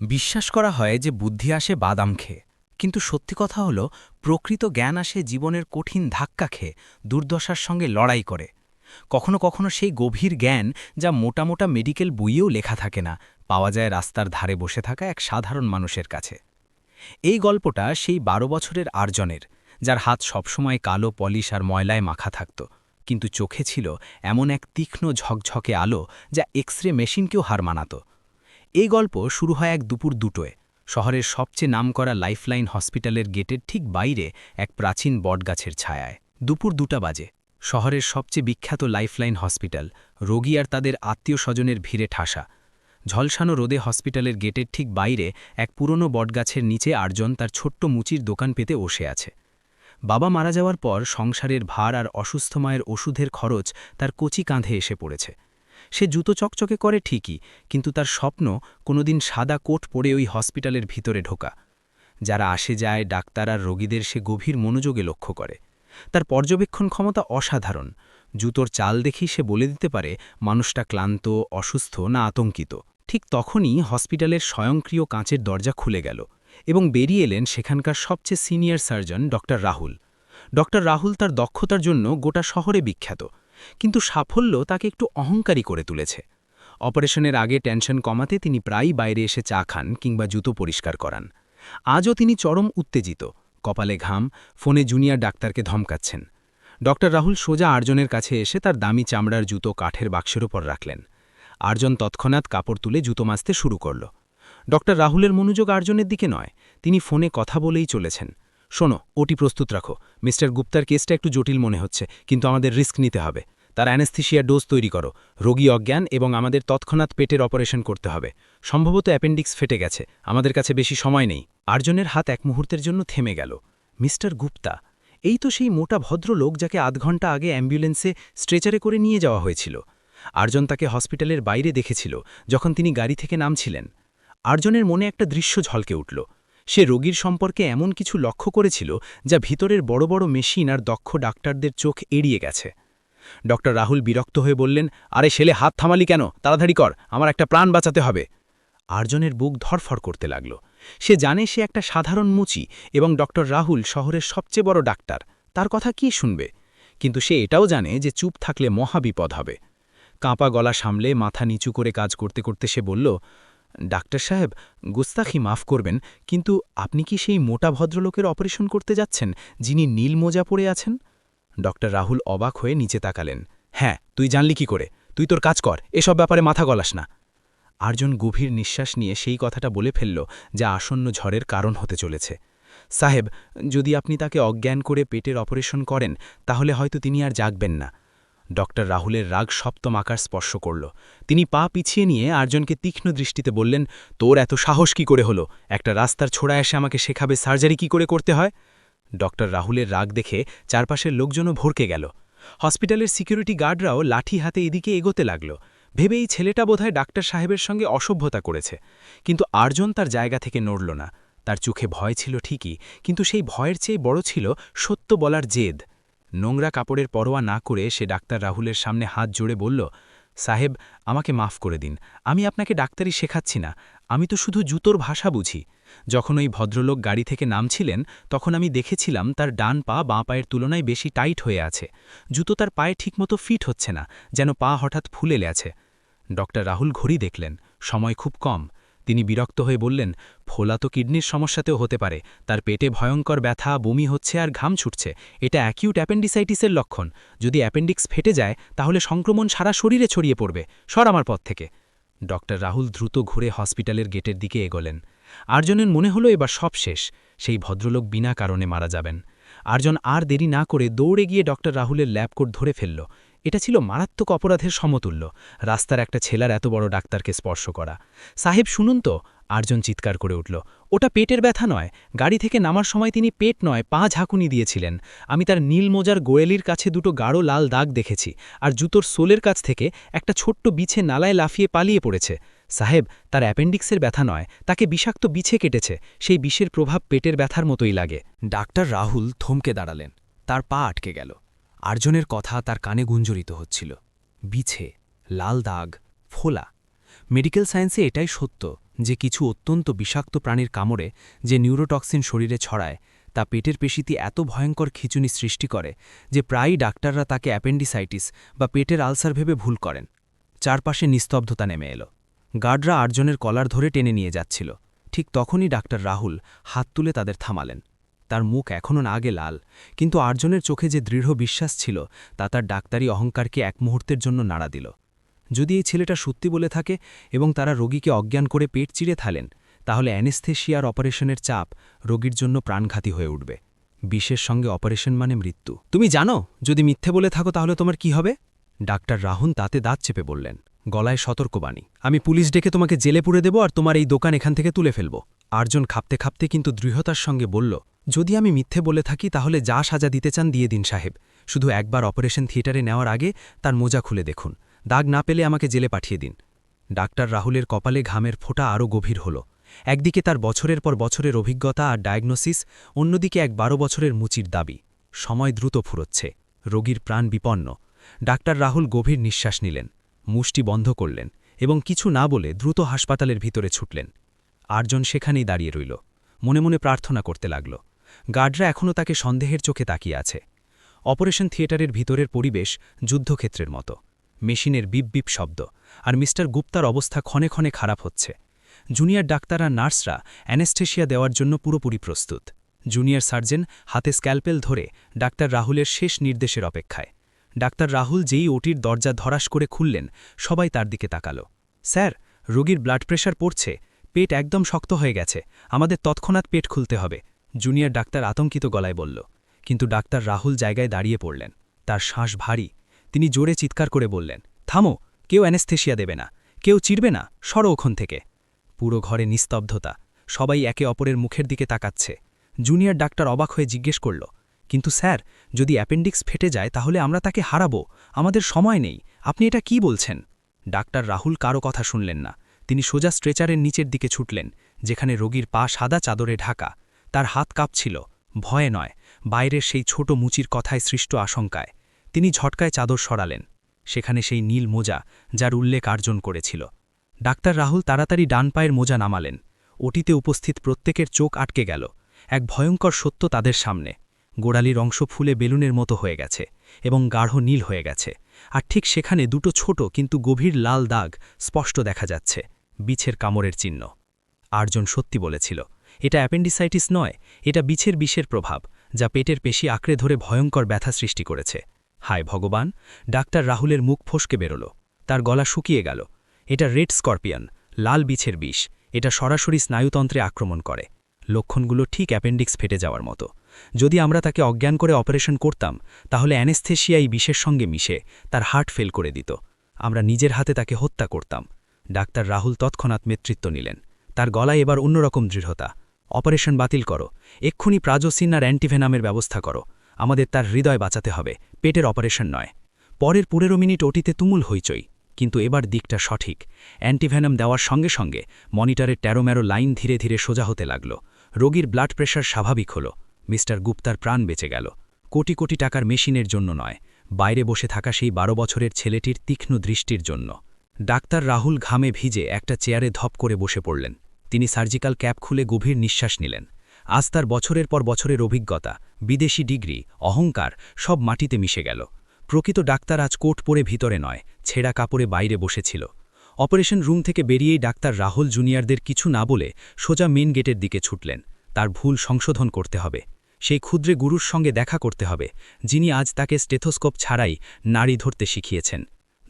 বিশ্বাস করা হয় যে বুদ্ধি আসে বাদাম খেয়ে। কিন্তু সত্যি কথা হলো, প্রকৃত জ্ঞান আসে জীবনের কঠিন ধাক্কা খেয়ে, দুর্দশার সঙ্গে লড়াই করে। কখনো কখনো সেই গভীর জ্ঞান যা মোটা মোটা মেডিকেল বইয়েও লেখা থাকে না, পাওয়া যায় রাস্তার ধারে বসে থাকা এক সাধারণ মানুষের কাছে। এই গল্পটা সেই বারো বছরের আর্জনের, যার হাত সবসময় কালো পলিশ আর ময়লায় মাখা থাকত। কিন্তু চোখে ছিল এমন এক তীক্ষ্ণ ঝকঝকে আলো যা এক্স রে মেশিনকেও হার মানাত। এই গল্প শুরু হয় এক দুপুর দুটোয়। শহরের সবচেয়ে নামকরা লাইফলাইন হসপিটালের গেটের ঠিক বাইরে এক প্রাচীন বটগাছের ছায়ায়। দুপুর দুটা বাজে। শহরের সবচেয়ে বিখ্যাত লাইফলাইন হসপিটাল, রোগী আর তাদের আত্মীয় স্বজনের ভিড়ে ঠাসা। ঝলসানো রোদে হসপিটালের গেটের ঠিক বাইরে এক পুরনো বটগাছের নিচে আর্জন তার ছোট্ট মুচির দোকান পেতে বসে আছে। বাবা মারা যাওয়ার পর সংসারের ভার আর অসুস্থ মায়ের ওষুধের খরচ তার কচি কাঁধে এসে পড়েছে। সে জুতো চকচকে করে ঠিকই, কিন্তু তার স্বপ্ন কোনোদিন সাদা কোট পরে ওই হসপিটালের ভিতরে ঢোকা। যারা আসে যায়, ডাক্তার আর রোগীদের সে গভীর মনোযোগে লক্ষ্য করে। তার পর্যবেক্ষণ ক্ষমতা অসাধারণ। জুতোর চাল দেখেই সে বলে দিতে পারে, মানুষটা ক্লান্ত, অসুস্থ না আতঙ্কিত। ঠিক তখনই হসপিটালের স্বয়ংক্রিয় কাঁচের দরজা খুলে গেল এবং বেরিয়ে এলেন সেখানকার সবচেয়ে senior surgeon doctor Rahul. Doctor Rahul তার দক্ষতার জন্য গোটা শহরে বিখ্যাত। কিন্তু সাফল্য তাকে একটু অহংকারী করে তুলেছে। অপারেশনের আগে টেনশন কমাতে তিনি প্রায়ই বাইরে এসে চা খান কিংবা জুতো পরিষ্কার করান। আজও তিনি চরম উত্তেজিত। কপালে ঘাম, ফোনে জুনিয়র ডাক্তারকে ধমকাচ্ছেন। ডক্টর রাহুল সোজা আর্জনের কাছে এসে তার দামি চামড়ার জুতো কাঠের বাক্সের ওপর রাখলেন। আর্জন তৎক্ষণাৎ কাপড় তুলে জুতো মাজতে শুরু করল। ডক্টর রাহুলের মনোযোগ আর্জনের দিকে নয়, তিনি ফোনে কথা বলেই চলেছেন। শোনো, ওটি প্রস্তুত রাখো। মিস্টার গুপ্তার কেসটা একটু জটিল মনে হচ্ছে, কিন্তু আমাদের রিস্ক নিতে হবে। তার অ্যানেস্থিসিয়া ডোজ তৈরি করো। রোগী অজ্ঞান এবং আমাদের তৎক্ষণাৎ পেটের অপারেশন করতে হবে। সম্ভবত অ্যাপেন্ডিক্স ফেটে গেছে। আমাদের কাছে বেশি সময় নেই। আর্জনের হাত এক মুহূর্তের জন্য থেমে গেল। মিস্টার গুপ্তা, এই তো সেই মোটা ভদ্রলোক যাকে আধ ঘণ্টা আগে অ্যাম্বুলেন্সে স্ট্রেচারে করে নিয়ে যাওয়া হয়েছিল। আর্জন তাকে হসপিটালের বাইরে দেখেছিল যখন তিনি গাড়ি থেকে নামছিলেন। আর্জনের মনে একটা দৃশ্য ঝলকে উঠল। সে রোগীর সম্পর্কে এমন কিছু লক্ষ্য করেছিল যা ভিতরের বড় বড় মেশিন আর দক্ষ ডাক্তারদের চোখ এড়িয়ে গেছে। ড রাহুল বিরক্ত হয়ে বললেন, আরে ছেলে, হাত থামালি কেন? তাড়াতাড়ি কর, আমার একটা প্রাণ বাঁচাতে হবে। আর্জনের বুক ধরফর করতে লাগল। সে জানে সে একটা সাধারণ মুচি এবং ডক্টর রাহুল শহরের সবচেয়ে বড় ডাক্তার। তার কথা কি শুনবে? কিন্তু সে এটাও জানে যে চুপ থাকলে মহাবিপদ হবে। কাঁপা গলা সামলে মাথা নিচু করে কাজ করতে করতে সে বলল, ডাক্তার সাহেব, গুস্তাখি মাফ করবেন, কিন্তু আপনি কি সেই মোটা ভদ্রলোকের অপারেশন করতে যাচ্ছেন, যিনি নীল মোজা পড়ে আছেন? ড রাহুল অবাক হয়ে নিচে তাকালেন। হ্যাঁ তুই জানলি কি করে? তুই তোর কাজ কর, এসব ব্যাপারে মাথা গলাস না। আর্জন গভীর নিঃশ্বাস নিয়ে সেই কথাটা বলে ফেলল, যা আসন্ন ঝড়ের কারণ হতে চলেছে। সাহেব, যদি আপনি তাকে অজ্ঞান করে পেটের অপারেশন করেন, তাহলে হয়তো তিনি আর জাগবেন না। ড রাহুলের রাগ সপ্তম আকার স্পর্শ করল। তিনি পা পিছিয়ে নিয়ে আর্জনকে তীক্ষ্ণ দৃষ্টিতে বললেন, তোর এত সাহস কি করে হলো? একটা রাস্তার ছোড়া এসে আমাকে শেখাবে সার্জারি কি করে করতে হয়? ড রাহুলের রাগ দেখে চারপাশের লোকজনও ভরকে গেল। হসপিটালের সিকিউরিটি গার্ডরাও লাঠি হাতে এদিকে এগোতে লাগল। ভেবে এই ছেলেটা বোধহয় ডাক্তার সাহেবের সঙ্গে অসভ্যতা করেছে। কিন্তু আর্জন তার জায়গা থেকে নড়ল না। তার চোখে ভয় ছিল ঠিকই, কিন্তু সেই ভয়ের চেয়ে বড় ছিল সত্য বলার জেদ। নোংরা কাপড়ের পরোয়া না করে সে ডাক্তার রাহুলের সামনে হাত জোড়ে বলল সাহেব, আমাকে মাফ করে দিন। আমি আপনাকে ডাক্তারি শেখাচ্ছি না। আমি তো শুধু জুতোর ভাষা বুঝি। যখন ওই ভদ্রলোক গাড়ি থেকে নামছিলেন, তখন আমি দেখেছিলাম তার ডান পা বাঁ পায়ের তুলনায় বেশি টাইট হয়ে আছে। জুতো তার পায়ে ঠিকমতো ফিট হচ্ছে না, যেন পা হঠাৎ ফুলে আছে ডক্টর রাহুল ঘড়ি দেখলেন। সময় খুব কম। তিনি বিরক্ত হয়ে বললেন, ফোলা তো কিডনির সমস্যাতেও হতে পারে। তার পেটে ভয়ঙ্কর ব্যথা, বমি হচ্ছে আর ঘাম ছুটছে। এটা অ্যাকিউট অ্যাপেন্ডিসাইটিসের লক্ষণ। যদি অ্যাপেন্ডিক্স ফেটে যায়, তাহলে সংক্রমণ সারা শরীরে ছড়িয়ে পড়বে। সর আমার পথ থেকে। ডক্টর রাহুল দ্রুত ঘুরে হসপিটালের গেটের দিকে এগোলেন। আর্জনের মনে হলো এবার সব শেষ। সেই ভদ্রলোক বিনা কারণে মারা যাবেন। আর্জন আর দেরি না করে দৌড়ে গিয়ে ডক্টর রাহুলের ল্যাবকোট ধরে ফেলল। এটা ছিল মারাত্মক অপরাধের সমতুল্য। রাস্তার একটা ছেলার এত বড় ডাক্তারকে স্পর্শ করা। সাহেব, শুনুন তো। আর্জন চিৎকার করে উঠল। ওটা পেটের ব্যথা নয়। গাড়ি থেকে নামার সময় তিনি পেট নয়, পা ঝাঁকুনি দিয়েছিলেন। আমি তার নীল মোজার গোয়েলির কাছে দুটো গাঢ় লাল দাগ দেখেছি আর জুতোর সোলের কাছ থেকে একটা ছোট্ট বিছে নালায় লাফিয়ে পালিয়ে পড়েছে। সাহেব, তার অ্যাপেন্ডিক্সের ব্যথা নয়। তাকে বিষাক্ত বিছে কেটেছে। সেই বিষের প্রভাব পেটের ব্যথার মতোই লাগে। ডাক্তার রাহুল থমকে দাঁড়ালেন। তার পা আটকে গেল। আর্জনের কথা তার কানে গুঞ্জরিত হচ্ছিল। বিছে, লাল দাগ, ফোলা। মেডিকেল সায়েন্সে এটাই সত্য যে কিছু অত্যন্ত বিষাক্ত প্রাণীর কামড়ে যে নিউরোটক্সিন শরীরে ছড়ায়, তা পেটের পেশিতে এত ভয়ঙ্কর খিচুনি সৃষ্টি করে যে প্রায়ই ডাক্তাররা তাকে অ্যাপেন্ডিসাইটিস বা পেটের আলসার ভেবে ভুল করেন। চারপাশে নিস্তব্ধতা নেমে এলো। গার্ডরা আর্জনের কলার ধরে টেনে নিয়ে যাচ্ছিল। ঠিক তখনই ডাক্তার রাহুল হাত তুলে তাদের থামালেন। তার মুখ এখনও না আগে লাল, কিন্তু আটজনের চোখে যে দৃঢ় বিশ্বাস ছিল, তা তার ডাক্তারি অহংকারকে এক মুহূর্তের জন্য নাড়া দিল। যদি এই ছেলেটা সত্যি বলে থাকে এবং তারা রোগীকে অজ্ঞান করে পেট চিড়ে থালেন, তাহলে অ্যানেস্থেশিয়ার অপারেশনের চাপ রোগীর জন্য প্রাণঘাতী হয়ে উঠবে। বিশের সঙ্গে অপারেশন মানে মৃত্যু। তুমি জানো, যদি মিথ্যে বলে থাকো তাহলে তোমার কি হবে? ডাক্তার রাহুল তাতে দাঁত চেপে বললেন, গলায় সতর্কবাণী। আমি পুলিশ ডেকে তোমাকে জেলে পুরে দেব আর তোমার এই দোকান এখান থেকে তুলে ফেলব। আর্জন খাপতে খাপতে কিন্তু দৃঢ়তার সঙ্গে বলল যদি আমি মিথ্যে বলে থাকি, তাহলে যা সাজা দিতে চান দিয়ে দিন, সাহেব। শুধু একবার অপারেশন থিয়েটারে নেওয়ার আগে তার মোজা খুলে দেখুন। দাগ না পেলে আমাকে জেলে পাঠিয়ে দিন। ডাক্তার রাহুলের কপালে ঘামের ফোঁটা আরও গভীর হল। একদিকে তার বছরের পর বছরের অভিজ্ঞতা আর ডায়াগনোসিস, অন্যদিকে এক বারো বছরের মুচির দাবি। সময় দ্রুত ফুরোচ্ছে। রোগীর প্রাণ বিপন্ন। ডাক্তার রাহুল গভীর নিঃশ্বাস নিলেন। মুষ্টি বন্ধ করলেন এবং কিছু না বলে দ্রুত হাসপাতালের ভিতরে ছুটলেন। আটজন সেখানেই দাঁড়িয়ে রইল। মনে মনে প্রার্থনা করতে লাগল। গার্ডরা এখনও তাকে সন্দেহের চোখে তাকিয়ে আছে। অপারেশন থিয়েটারের ভিতরের পরিবেশ যুদ্ধক্ষেত্রের মতো। মেশিনের বিপ বিপ শব্দ আর মিস্টার গুপ্তার অবস্থা ক্ষণে ক্ষণে খারাপ হচ্ছে। জুনিয়র ডাক্তার আর নার্সরা অ্যানেস্থেশিয়া দেওয়ার জন্য পুরোপুরি প্রস্তুত। জুনিয়র সার্জন হাতে স্ক্যালপেল ধরে ডাক্তার রাহুলের শেষ নির্দেশের অপেক্ষায়। ডাক্তার রাহুল যেই ওটির দরজা ধরাস করে খুললেন, সবাই তার দিকে তাকালো। স্যার, রোগীর ব্লাড প্রেশার পড়ছে, পেট একদম শক্ত হয়ে গেছে, আমাদের তৎক্ষণাৎ পেট খুলতে হবে। জুনিয়র ডাক্তার আতঙ্কিত গলায় বলল, কিন্তু ডাক্তার রাহুল জায়গায় দাঁড়িয়ে পড়লেন। তার শ্বাস ভারী। তিনি জোরে চিৎকার করে বললেন, থামো, কেউ অ্যানেস্থেশিয়া দেবে না। কেউ চিরবে না, সরো ওখন থেকে। পুরো ঘরে নিস্তব্ধতা। সবাই একে অপরের মুখের দিকে তাকাচ্ছে। জুনিয়র ডাক্তার অবাক হয়ে জিজ্ঞেস করল, কিন্তু স্যার, যদি অ্যাপেন্ডিক্স ফেটে যায় তাহলে আমরা তাকে হারাবো? আমাদের সময় নেই। আপনি এটা কি বলছেন? ডাক্তার রাহুল কারও কথা শুনলেন না। তিনি সোজা স্ট্রেচারের নিচের দিকে ছুটলেন, যেখানে রোগীর পা সাদা চাদরে ঢাকা। তার হাত কাঁপছিল, ভয়ে নয়, বাইরের সেই ছোট মুচির কথায় সৃষ্ট আশঙ্কায়। তিনি ঝটকায় চাদর সরালেন, সেখানে সেই নীল মোজা যার উল্লেখ আর্জন করেছিল। ডাক্তার রাহুল তাড়াতাড়ি ডান পায়ের মোজা নামালেন, ওটিতে উপস্থিত প্রত্যেকের চোখ আটকে গেল, এক ভয়ঙ্কর সত্য তাদের সামনে। গোড়ালির অংশ ফুলে বেলুনের মতো হয়ে গেছে এবং গাঢ় নীল হয়ে গেছে, আর ঠিক সেখানে দুটো ছোট কিন্তু গভীর লাল দাগ স্পষ্ট দেখা যাচ্ছে, বিছের কামড়ের চিহ্ন। আর্জন সত্যি বলেছিল এটা অ্যাপেন্ডিসাইটিস নয়, এটা বিছের বিষের প্রভাব, যা পেটের পেশি আঁকড়ে ধরে ভয়ঙ্কর ব্যথা সৃষ্টি করেছে। হায় ভগবান, ডাক্তার রাহুলের মুখ ফসকে বেরোল, তার গলা শুকিয়ে গেল। এটা রেড স্করপিয়ন, লাল বিছের বিষ, এটা সরাসরি স্নায়ুতন্ত্রে আক্রমণ করে। লক্ষণগুলো ঠিক অ্যাপেন্ডিক্স ফেটে যাওয়ার মতো। যদি আমরা তাকে অজ্ঞান করে অপারেশন করতাম, তাহলে অ্যানেস্থেশিয়াই বিষের সঙ্গে মিশে তার হার্ট ফেল করে দিত। আমরা নিজের হাতে তাকে হত্যা করতাম। ডাক্তার রাহুল তৎক্ষণাৎ নেতৃত্ব নিলেন। তার গলায় এবার অন্যরকম দৃঢ়তা। অপারেশন বাতিল করো। এক্ষুনি প্রাজোসিন আর অ্যান্টিভেনামের ব্যবস্থা করো। আমাদের তার হৃদয় বাঁচাতে হবে। পেটের অপারেশন নয়। পরের পনেরো মিনিট ওটিতে তুমুল হইচই। কিন্তু এবার দিকটা সঠিক। অ্যান্টিভেনাম দেওয়ার সঙ্গে সঙ্গে মনিটরের ট্যারোম্যারো লাইন ধীরে ধীরে সোজা হতে লাগল। রোগীর ব্লাড প্রেশার স্বাভাবিক হল। মিস্টার গুপ্তার প্রাণ বেঁচে গেল। কোটি কোটি টাকার মেশিনের জন্য নয়। বাইরে বসে থাকা সেই বারো বছরের ছেলেটির তীক্ষ্ণ দৃষ্টির জন্য। ডাক্তার রাহুল ঘামে ভিজে একটা চেয়ারে ধপ করে বসে পড়লেন। তিনি সার্জিক্যাল ক্যাপ খুলে গভীর নিঃশ্বাস নিলেন। আজ তার বছরের পর বছরের অভিজ্ঞতা, বিদেশি ডিগ্রি, অহংকার, সব মাটিতে মিশে গেল। প্রকৃত ডাক্তার আজ কোট পরে ভিতরে নয়, ছেঁড়া কাপড়ে বাইরে বসেছিল। অপারেশন রুম থেকে বেরিয়েই ডাক্তার রাহুল জুনিয়রদের কিছু না বলে সোজা মেন গেটের দিকে ছুটলেন। তার ভুল সংশোধন করতে হবে। সেই ক্ষুদ্রে গুরুর সঙ্গে দেখা করতে হবে, যিনি আজ তাকে স্টেথোস্কোপ ছাড়াই নাড়ি ধরতে শিখিয়েছেন।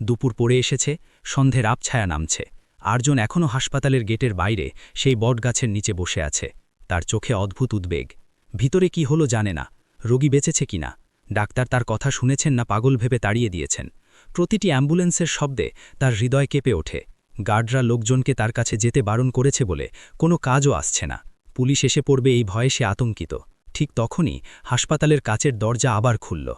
দুপুর পড়ে এসেছে, সন্ধের আপছায়া নামছে। আরজন এখনও হাসপাতালের গেটের বাইরে সেই বটগাছের নিচে বসে আছে। তার চোখে অদ্ভুত উদ্বেগ। ভিতরে কি হলো জানে না। রোগী বেঁচেছে কিনা ডাক্তার তার কথা শুনেছেন না পাগল ভেবে তাড়িয়ে দিয়েছেন। প্রতিটি অ্যাম্বুলেন্সের শব্দে তার হৃদয় কেঁপে ওঠে। গার্ডরা লোকজনকে তার কাছে যেতে বারণ করেছে বলে কোনো কাজও আসছে না। পুলিশ এসে পড়বে এই ভয়ে সে আতঙ্কিত। ঠিক তখনই হাসপাতালের কাচের দরজা আবার খুলল।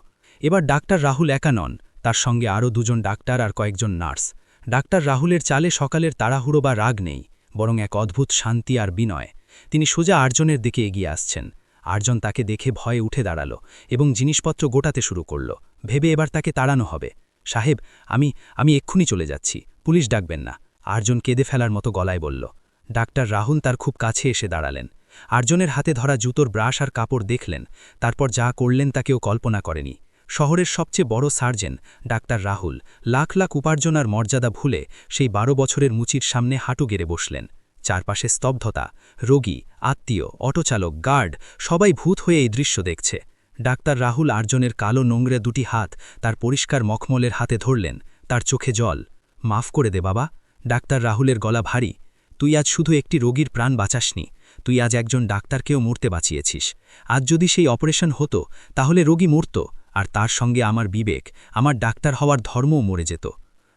এবার ডাক্তার রাহুল একা নন, তার সঙ্গে আরও দুজন ডাক্তার আর কয়েকজন নার্স। ডাক্তার রাহুলের চালে সকালের তাড়াহুড়ো বা রাগ নেই, বরং এক অদ্ভুত শান্তি আর বিনয়। তিনি সোজা আর্জনের দিকে এগিয়ে আসছেন। আর্জন তাকে দেখে ভয়ে উঠে দাঁড়াল এবং জিনিসপত্র গোটাতে শুরু করল। ভেবে এবার তাকে তাড়ানো হবে। সাহেব, আমি আমি এক্ষুনি চলে যাচ্ছি, পুলিশ ডাকবেন না। আর্জন কেঁদে ফেলার মতো গলায় বলল। ডাক্তার রাহুল তার খুব কাছে এসে দাঁড়ালেন। আর্জনের হাতে ধরা জুতোর ব্রাশ আর কাপড় দেখলেন, তারপর যা করলেন তা কেউ কল্পনা করেনি। শহরের সবচেয়ে বড় সার্জেন, ডাক্তার রাহুল, লাখ লাখ উপার্জনার মর্যাদা ভুলে সেই বারো বছরের মুচির সামনে হাঁটু গেড়ে বসলেন। চারপাশে স্তব্ধতা, রোগী, আত্মীয়, অটোচালক, গার্ড, সবাই ভূত হয়ে এই দৃশ্য দেখছে। ডাক্তার রাহুল আর্জনের কালো নোংরে দুটি হাত তার পরিষ্কার মখমলের হাতে ধরলেন, তার চোখে জল। মাফ করে দে বাবা, ডাক্তার রাহুলের গলা ভারী। তুই আজ শুধু একটি রোগীর প্রাণ বাঁচাসনি, তুই আজ একজন ডাক্তারকেও মরতে বাঁচিয়েছিস। আজ যদি সেই অপারেশন হতো, তাহলে রোগী মরত। আর তার সঙ্গে আমার বিবেক, আমার ডাক্তার হওয়ার ধর্মও মরে যেত।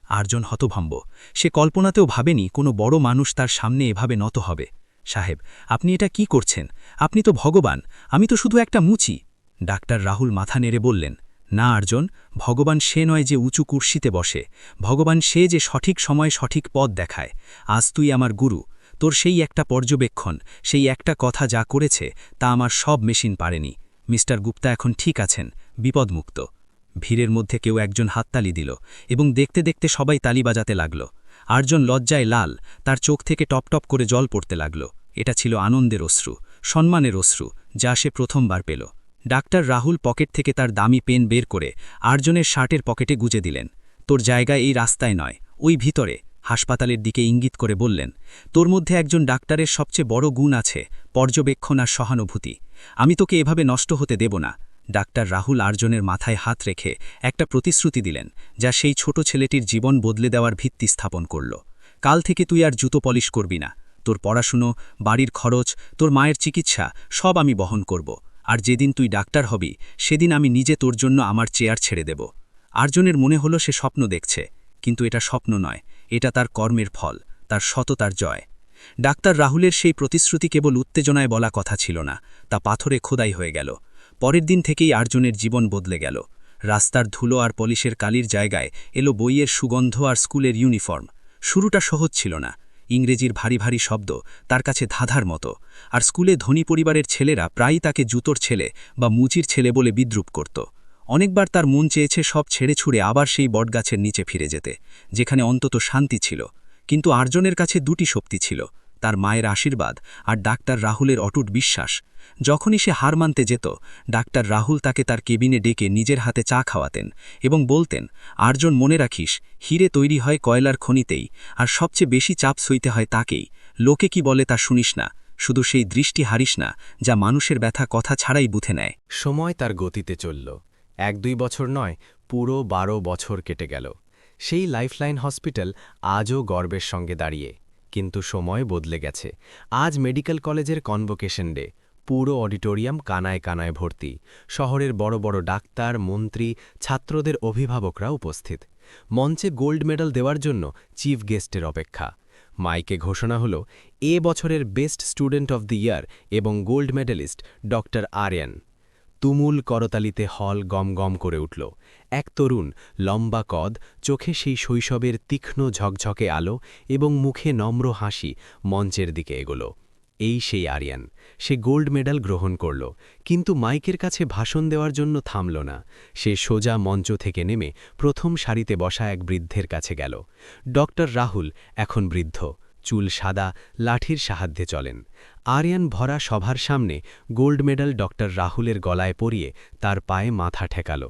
আর্জন হতভম্ব। সে কল্পনাতেও ভাবেনি কোনো বড় মানুষ তার সামনে এভাবে নত হবে। সাহেব, আপনি এটা কি করছেন? আপনি তো ভগবান, আমি তো শুধু একটা মুচি। ডাক্তার রাহুল মাথা নেড়ে বললেন, না আর্জন, ভগবান সে নয় যে উঁচু কুর্সিতে বসে। ভগবান সে যে সঠিক সময় সঠিক পথ দেখায়। আজ তুই আমার গুরু, তোর সেই একটা পর্যবেক্ষণ, সেই একটা কথা যা করেছে, তা আমার সব মেশিন পারেনি। মিস্টার গুপ্তা এখন ঠিক আছেন, বিপদমুক্ত। ভিড়ের মধ্যে কেউ একজন হাততালি দিল এবং দেখতে দেখতে সবাই তালি বাজাতে লাগল। আর্জন লজ্জায় লাল, তার চোখ থেকে টপ টপ করে জল পড়তে লাগল। এটা ছিল আনন্দের অশ্রু, সম্মানের অশ্রু, যা সে প্রথমবার পেল। ডাক্তার রাহুল পকেট থেকে তার দামি পেন বের করে আর্জনের শার্টের পকেটে গুজে দিলেন। তোর জায়গা এই রাস্তায় নয়, ওই ভিতরে। হাসপাতালের দিকে ইঙ্গিত করে বললেন, তোর মধ্যে একজন ডাক্তারের সবচেয়ে বড় গুণ আছে, পর্যবেক্ষণ আর সহানুভূতি। আমি তোকে এভাবে নষ্ট হতে দেব না। ডাক্তার রাহুল আর্জনের মাথায় হাত রেখে একটা প্রতিশ্রুতি দিলেন, যা সেই ছোট ছেলেটির জীবন বদলে দেওয়ার ভিত্তি স্থাপন করল। কাল থেকে তুই আর জুতো পলিশ করবি না। তোর পড়াশুনো, বাড়ির খরচ, তোর মায়ের চিকিৎসা, সব আমি বহন করব। আর যেদিন তুই ডাক্তার হবি, সেদিন আমি নিজে তোর জন্য আমার চেয়ার ছেড়ে দেব। আর্জনের মনে হলো সে স্বপ্ন দেখছে, কিন্তু এটা স্বপ্ন নয়। এটা তার কর্মের ফল, তার সততার জয়। ডাক্তার রাহুলের সেই প্রতিশ্রুতি কেবল উত্তেজনায় বলা কথা ছিল না, তা পাথরে খোদাই হয়ে গেল। পরের দিন থেকেই আর্জনের জীবন বদলে গেল। রাস্তার ধুলো আর পলিশের কালির জায়গায় এলো বইয়ের সুগন্ধ আর স্কুলের ইউনিফর্ম। শুরুটা সহজ ছিল না। ইংরেজির ভারী ভারী শব্দ তার কাছে ধাঁধার মতো, আর স্কুলে ধনী পরিবারের ছেলেরা প্রায়ই তাকে জুতোর ছেলে বা মুচির ছেলে বলে বিদ্রুপ করত। অনেকবার তার মন চেয়েছে সব ছেড়ে ছুড়ে আবার সেই বটগাছের নিচে ফিরে যেতে, যেখানে অন্তত শান্তি ছিল। কিন্তু আর্জনের কাছে দুটি শক্তি ছিল, তার মায়ের আশীর্বাদ আর ডাক্তার রাহুলের অটুট বিশ্বাস। যখনই সে হার মানতে যেত, ডাক্তার রাহুল তাকে তার কেবিনে ডেকে নিজের হাতে চা খাওয়াতেন এবং বলতেন, আর্জন, মনে রাখিস, হিরে তৈরি হয় কয়লার খনিতেই, আর সবচেয়ে বেশি চাপ সইতে হয় তাকেই। লোকে কি বলে তা শুনিস না, শুধু সেই দৃষ্টি হারিস না, যা মানুষের ব্যথা কথা ছাড়াই বুথে নেয়। সময় তার গতিতে চলল। এক দুই বছর নয়, পুরো বারো বছর কেটে গেল। সেই লাইফলাইন হসপিটাল আজও গর্বের সঙ্গে দাঁড়িয়ে, কিন্তু সময় বদলে গেছে। আজ মেডিকেল কলেজের কনভোকেশন ডে, পুরো অডিটোরিয়াম কানায় কানায় ভর্তি। শহরের বড় বড় ডাক্তার, মন্ত্রী, ছাত্রদের অভিভাবকরা উপস্থিত। মঞ্চে গোল্ড মেডাল দেওয়ার জন্য চিফ গেস্টের অপেক্ষা। মাইকে ঘোষণা হল, এ বছরের best student of the year এবং গোল্ড মেডেলিস্ট ডক্টর আর্য়ান। তুমুল করতালিতে হল গম গম করে উঠল। এক তরুণ লম্বা কদ, চোখে সেই শৈশবের তীক্ষ্ণ ঝকঝকে আলো এবং মুখে নম্র হাসি মঞ্চের দিকে এগোল। এই সেই আরিয়ান, সে গোল্ড মেডাল গ্রহণ করল, কিন্তু মাইকের কাছে ভাষণ দেওয়ার জন্য থামল না। সে সোজা মঞ্চ থেকে নেমে প্রথম সারিতে বসা এক বৃদ্ধের কাছে গেল। ডক্টর রাহুল এখন বৃদ্ধ। চুল সাদা, লাঠির সাহায্যে চলেন। আরিয়ান ভরা সভার সামনে গোল্ড মেডাল ডক্টর রাহুলের গলায় পরিয়ে তার পায়ে মাথা ঠেকাল।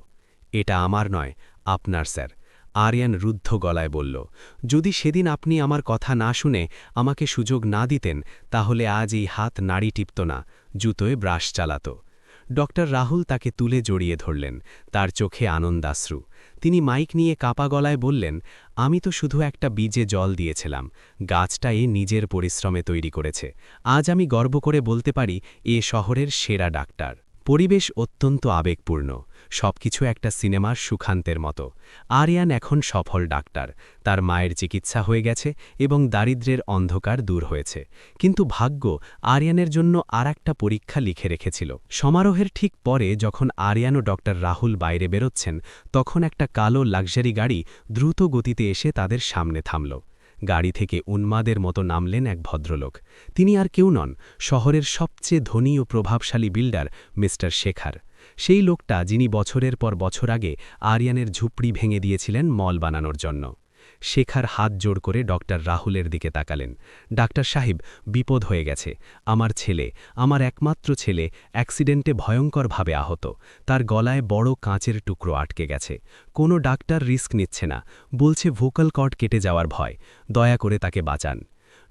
এটা আমার নয়, আপনার, স্যার, আরিয়ান রুদ্ধ গলায় বলল। যদি সেদিন আপনি আমার কথা না শুনে আমাকে সুযোগ না দিতেন, তাহলে আজ এই হাত নাড়ি টিপত না, জুতোয় ব্রাশ চালাত। ডক্টর রাহুল তাকে তুলে জড়িয়ে ধরলেন, তার চোখে আনন্দাশ্রু। তিনি মাইক নিয়ে কাপা গলায় বললেন, আমি তো শুধু একটা বীজে জল দিয়েছিলাম। গাছটা এ নিজের পরিশ্রমে তৈরি করেছে। আজ আমি গর্ব করে বলতে পারি, এ শহরের সেরা ডাক্তার। পরিবেশ অত্যন্ত আবেগপূর্ণ। সবকিছু একটা সিনেমার সুখান্তের মতো। আরিয়ান এখন সফল ডাক্তার। তার মায়ের চিকিৎসা হয়ে গেছে এবং দারিদ্রের অন্ধকার দূর হয়েছে। কিন্তু ভাগ্য আরিয়ানের জন্য আর একটা পরীক্ষা লিখে রেখেছিল। সমারোহের ঠিক পরে যখন আরিয়ান ও ডক্টর রাহুল বাইরে বেরোচ্ছেন, তখন একটা কালো লাক্সারি গাড়ি দ্রুত গতিতে এসে তাদের সামনে থামল। গাড়ি থেকে উন্মাদের মতো নামলেন এক ভদ্রলোক। তিনি আর কেউ নন, শহরের সবচেয়ে ধনী ও প্রভাবশালী বিল্ডার মিস্টার শেখার। সেই লোকটা যিনি বছরের পর বছর আগে আরিয়ানের ঝুপড়ি ভেঙে দিয়েছিলেন মল বানানোর জন্য। শেখার হাত জোড় করে ডক্টর রাহুলের দিকে তাকালেন। ডাক্তার সাহেব, বিপদ হয়ে গেছে। আমার ছেলে, আমার একমাত্র ছেলে, অ্যাক্সিডেন্টে ভয়ঙ্করভাবে আহত। তার গলায় বড় কাঁচের টুকরো আটকে গেছে। কোনো ডাক্তার রিস্ক নিচ্ছে না। বলছে ভোকাল কর্ড কেটে যাওয়ার ভয়। দয়া করে তাকে বাঁচান।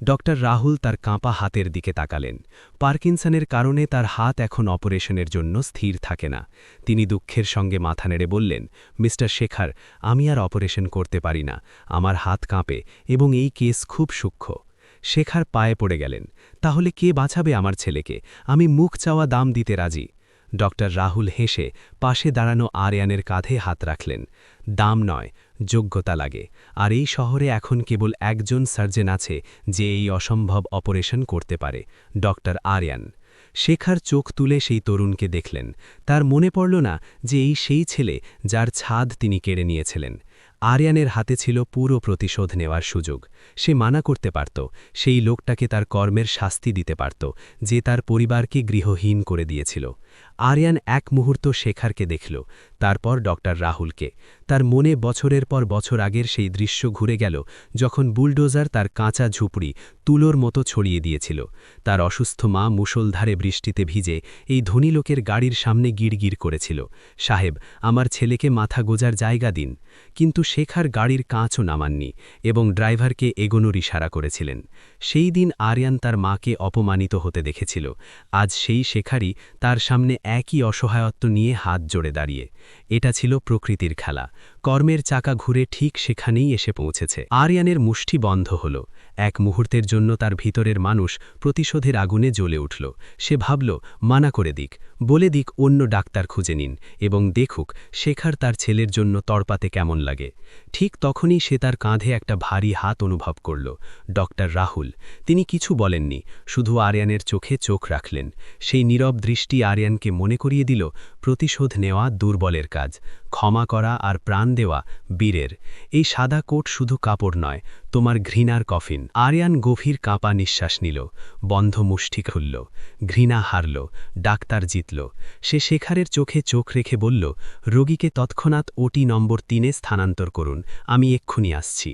ডক্টর রাহুল তার কাঁপা হাতের দিকে তাকালেন। পার্কিনসনের কারণে তার হাত এখন অপারেশনের জন্য স্থির থাকে না। তিনি দুঃখের সঙ্গে মাথা নেড়ে বললেন, মিস্টার শেখার, আমি আর অপারেশন করতে পারি না। আমার হাত কাঁপে এবং এই কেস খুব সূক্ষ্ম। শেখার পায়ে পড়ে গেলেন, তাহলে কে বাঁচাবে আমার ছেলেকে? আমি মুখ চাওয়া দাম দিতে রাজি। ডক্টর রাহুল হেসে পাশে দাঁড়ানো আরিয়ানের কাঁধে হাত রাখলেন। দাম নয় যোগ্যতা লাগে। আর এই শহরে এখন কেবল একজন সার্জেন আছে যে এই অসম্ভব অপারেশন করতে পারে, ডক্টর আরিয়ান। শেখার চোখ তুলে সেই তরুণকে দেখলেন। তার মনে পড়ল না যে এই সেই ছেলে যার ছাদ তিনি কেড়ে নিয়েছিলেন। আরিয়ানের হাতে ছিল পুরো প্রতিশোধ নেওয়ার সুযোগ। সে মানা করতে পারত, সেই লোকটাকে তার কর্মের শাস্তি দিতে পারত, যে তার পরিবারকে গৃহহীন করে দিয়েছিল। আরিয়ান এক মুহূর্ত শেখারকে দেখল, তারপর ডক্টর রাহুলকে। তার মনে বছরের পর বছর আগের সেই দৃশ্য ঘুরে গেল, যখন বুলডোজার তার কাঁচা ঝুপড়ি তুলোর মতো ছড়িয়ে দিয়েছিল। তার অসুস্থ মা মুষলধারে বৃষ্টিতে ভিজে এই ধনী লোকের গাড়ির সামনে গিড়গিড় করেছিল। সাহেব, আমার ছেলেকে মাথা গোজার জায়গা দিন। কিন্তু শেখার গাড়ির কাঁচও নামাননি এবং ড্রাইভারকে এগোনোর ইশারা করেছিলেন। সেই দিন আরিয়ান তার মাকে অপমানিত হতে দেখেছিল। আজ সেই শেখারই তার সামনে একই অসহায়ত্ব নিয়ে হাত জোড়ে দাঁড়িয়ে। এটা ছিল প্রকৃতির খেলা। কর্মের চাকা ঘুরে ঠিক সেখানেই এসে পৌঁছেছে। আরিয়ানের মুষ্টি বন্ধ হল। এক মুহূর্তের জন্য তার ভিতরের মানুষ প্রতিশোধের আগুনে জ্বলে উঠল। সে ভাবল, মানা করে দিক। বলে দিক অন্য ডাক্তার খুঁজে নিন এবং দেখুক শেখার তার ছেলের জন্য তরপাতে কেমন লাগে। ঠিক তখনই সে তার কাঁধে একটা ভারী হাত অনুভব করল। ডক্টর রাহুল, তিনি কিছু বলেননি, শুধু আরিয়ানের চোখে চোখ রাখলেন। সেই নীরব দৃষ্টি আরিয়ানকে মনে করিয়ে দিল, প্রতিশোধ নেওয়া দুর্বলের কাজ। ক্ষমা করা আর প্রাণ দেওয়া বীরের। এই সাদা কোট শুধু কাপড় নয়, তোমার ঘৃণার কফিন। আরিয়ান গভীর কাঁপা নিঃশ্বাস নিল, বন্ধ মুষ্টি খুলল, ঘৃণা হারল, ডাক্তার জিতল। সে শেখারের চোখে চোখ রেখে বলল, রোগীকে তৎক্ষণাৎ ওটি নম্বর তিনে স্থানান্তর করুন, আমি এক্ষুনি আসছি।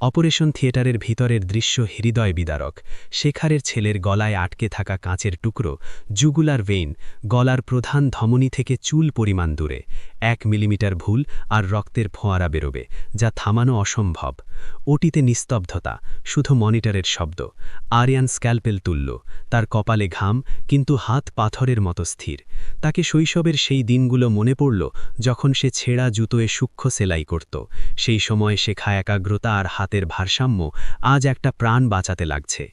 অপারেশন থিয়েটারের ভিতরের দৃশ্য হৃদয় বিদারক। শেখারের ছেলের গলায় আটকে থাকা কাঁচের টুকরো জুগুলার ভেইন, গলার প্রধান ধমনী থেকে চুল পরিমাণ দূরে। এক মিলিমিটার ভুল আর রক্তের ফোঁয়ারা বেরোবে, যা থামানো অসম্ভব। ওটিতে নিস্তব্ধতা, শুধু মনিটরের শব্দ। আরিয়ান স্ক্যালপেল তুলল তার কপালে ঘাম, কিন্তু হাত পাথরের মতো স্থির। তাকে শৈশবের সেই দিনগুলো মনে পড়ল যখন সে ছেঁড়া জুতোয় সূক্ষ্ম সেলাই করত। সেই সময় শেখা একাগ্রতা আর হাতের ভারসাম্য আজ একটা প্রাণ বাঁচাতে লাগছে।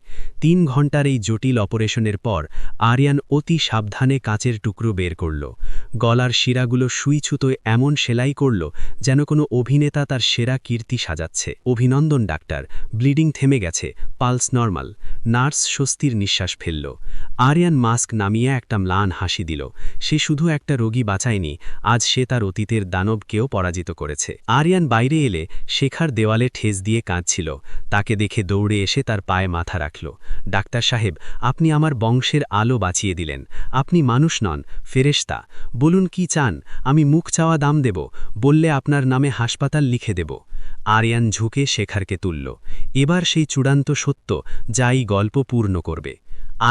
তিন ঘণ্টার এই জটিল অপারেশনের পর আরিয়ান অতি সাবধানে কাঁচের টুকরো বের করল। গলার শিরাগুলো সুইছুতোয় এমন সেলাই করল যেন কোনো অভিনেতা তার সেরা কীর্তি সাজাচ্ছে। অভিনন্দন, ডাক্তার। ব্লিডিং থেমে গেছে। Pulse normal. নার্স স্বস্তির নিঃশ্বাস ফেলল। আরিয়ান মাস্ক নামিয়ে একটা ম্লান হাসি দিল। সে শুধু একটা রোগী বাঁচায়নি, আজ সে তার অতীতের দানবকেও পরাজিত করেছে। আরিয়ান বাইরে এলে শেখার দেওয়ালে ঠেস দিয়ে কাঁদছিল। তাকে দেখে দৌড়ে এসে তার পায়ে মাথা রাখল। ডাক্তার সাহেব, আপনি আমার বংশের আলো বাঁচিয়ে দিলেন। আপনি মানুষ নন, ফেরেশতা। বলুন কি চান? আমি মুখ চাওয়া দাম দেব, বললে আপনার নামে হাসপাতাল লিখে দেব। আরিয়ান ঝুঁকে শেখারকে তুলল। এবার সেই চূড়ান্ত সত্য, যাই গল্প পূর্ণ করবে।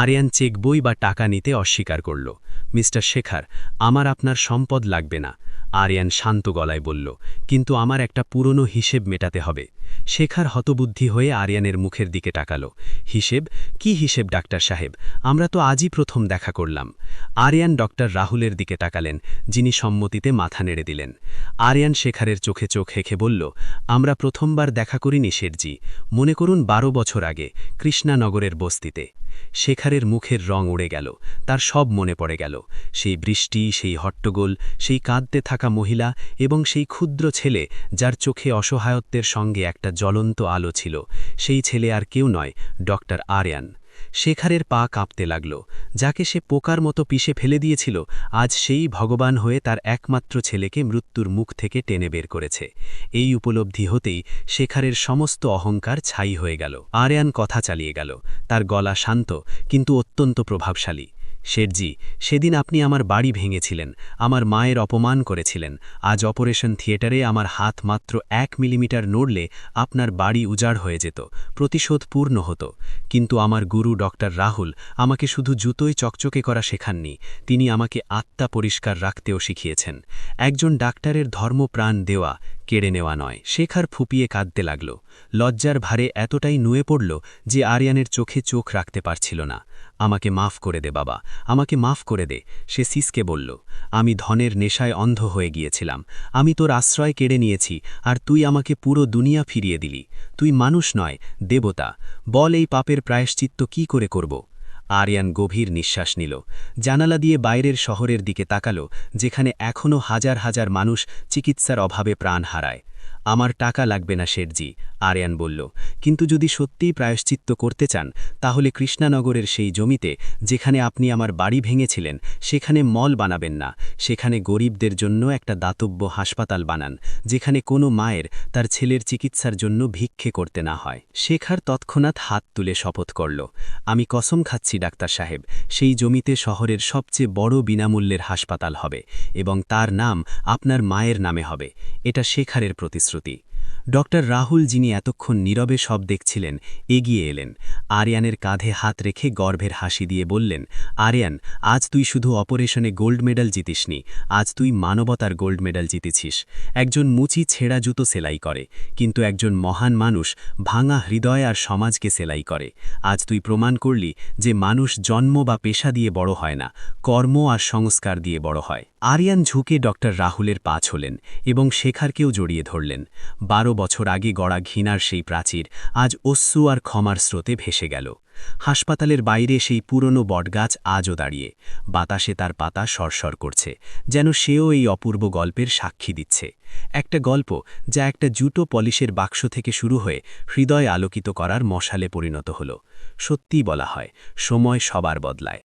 আরিয়ান চেক বই বা টাকা নিতে অস্বীকার করল। মিস্টার শেখার, আমার আপনার সম্পদ লাগবে না। আরিয়ান শান্ত গলায় বলল, কিন্তু আমার একটা পুরনো হিসেব মেটাতে হবে। শেখার হতবুদ্ধি হয়ে আরিয়ানের মুখের দিকে টাকালো হিসেব? কি হিসেব, ডাক্তার সাহেব? আমরা তো আজই প্রথম দেখা করলাম। আরিয়ান ডক্টর রাহুলের দিকে তাকালেন, যিনি সম্মতিতে মাথা নেড়ে দিলেন। আরিয়ান শেখারের চোখে চোখ হেখে বলল, আমরা প্রথমবার দেখা করিনি শেরজি মনে করুন বারো বছর আগে, কৃষ্ণানগরের বস্তিতে। শেখারের মুখের রং উড়ে গেল। তার সব মনে পড়ে গেল। সেই বৃষ্টি, সেই হট্টগোল, সেই কাঁদতে থাকা মহিলা এবং সেই ক্ষুদ্র ছেলে যার চোখে অসহায়ত্বের সঙ্গে একটা জ্বলন্ত আলো ছিল। সেই ছেলে আর কেউ নয়, ডক্টর আরিয়ান। শেখারের পা কাঁপতে লাগল। যাকে সে পোকার মতো পিষে ফেলে দিয়েছিল, আজ সেই ভগবান হয়ে তার একমাত্র ছেলেকে মৃত্যুর মুখ থেকে টেনে বের করেছে। এই উপলব্ধি হতেই শেখারের সমস্ত অহংকার ছাই হয়ে গেল। আরিয়ান কথা চালিয়ে গেল। তার গলা শান্ত, কিন্তু অত্যন্ত প্রভাবশালী। শেঠজি, সেদিন আপনি আমার বাড়ি ভেঙেছিলেন, আমার মায়ের অপমান করেছিলেন, আজ অপারেশন থিয়েটারে আমার হাত মাত্র এক মিলিমিটার নড়লে আপনার বাড়ি উজাড় হয়ে যেত, প্রতিশোধ পূর্ণ হতো, কিন্তু আমার গুরু ডক্টর রাহুল আমাকে শুধু জুতোই চকচকে করা শেখাননি, তিনি আমাকে আত্মা পরিষ্কার রাখতেও শিখিয়েছেন, একজন ডাক্তারের ধর্মপ্রাণ দেওয়া কেড়ে নেওয়া নয়, শেখার ফুপিয়ে কাঁদতে লাগল, লজ্জার ভারে এতটাই নুয়ে পড়ল যে আরিয়ানের চোখে চোখ রাখতে পারছিল না আমাকে মাফ করে দে বাবা, আমাকে মাফ করে দে। সে সিসকে বলল, আমি ধনের নেশায় অন্ধ হয়ে গিয়েছিলাম। আমি তোর আশ্রয় কেড়ে নিয়েছি, আর তুই আমাকে পুরো দুনিয়া ফিরিয়ে দিলি। তুই মানুষ নয়, দেবতা। বল এই পাপের প্রায়শ্চিত্ত কি করে করব? আরিয়ান গভীর নিঃশ্বাস নিল। জানালা দিয়ে বাইরের শহরের দিকে তাকালো, যেখানে এখনও হাজার হাজার মানুষ চিকিৎসার অভাবে প্রাণ হারায়। আমার টাকা লাগবে না, শেঠজি, আরিয়ান বলল। কিন্তু যদি সত্যিই প্রায়শ্চিত্ত করতে চান, তাহলে কৃষ্ণানগরের সেই জমিতে, যেখানে আপনি আমার বাড়ি ভেঙেছিলেন, সেখানে মল বানাবেন না। সেখানে গরিবদের জন্য একটা দাতব্য হাসপাতাল বানান, যেখানে কোনো মায়ের, তার ছেলের চিকিৎসার জন্য ভিক্ষে করতে না হয়। শেখার তৎক্ষণাৎ হাত তুলে শপথ করল। আমি কসম খাচ্ছি, ডাক্তার সাহেব, সেই জমিতে শহরের সবচেয়ে বড় বিনামূল্যের হাসপাতাল হবে এবং তার নাম আপনার মায়ের নামে হবে। এটা শেখারের প্রতিশ্রুতি। ডক্টর রাহুল যিনি এতক্ষণ নীরবে সব দেখছিলেন, এগিয়ে এলেন। আরিয়ানের কাঁধে হাত রেখে গর্ভের হাসি দিয়ে বললেন, আরিয়ান, আজ তুই শুধু অপারেশনে গোল্ড মেডেল জিতিসনি। আজ তুই মানবতার গোল্ড মেডেল জিতেছিস। একজন মুচি ছেঁড়া জুতো সেলাই করে, কিন্তু একজন মহান মানুষ ভাঙা হৃদয় আর সমাজকে সেলাই করে। আজ তুই প্রমাণ করলি যে মানুষ জন্ম বা পেশা দিয়ে বড় হয় না, কর্ম আর সংস্কার দিয়ে বড় হয়। আরিয়ান ঝুঁকে ডক্টর রাহুলের পা ছলেন এবং শেখারকেও জড়িয়ে ধরলেন। বারো বছর আগে গড়া ঘৃণার সেই প্রাচীর আজ অশ্রু আর ক্ষমার স্রোতে ভেসে গেল। হাসপাতালের বাইরে সেই পুরনো বটগাছ আজও দাঁড়িয়ে। বাতাসে তার পাতা সরসর করছে, যেন সেও এই অপূর্ব গল্পের সাক্ষী দিচ্ছে। একটা গল্প যা একটা জুটো পলিশের বাক্স থেকে শুরু হয়ে হৃদয় আলোকিত করার মশালে পরিণত হল। সত্যিই বলা হয়, সময় সবার বদলায়।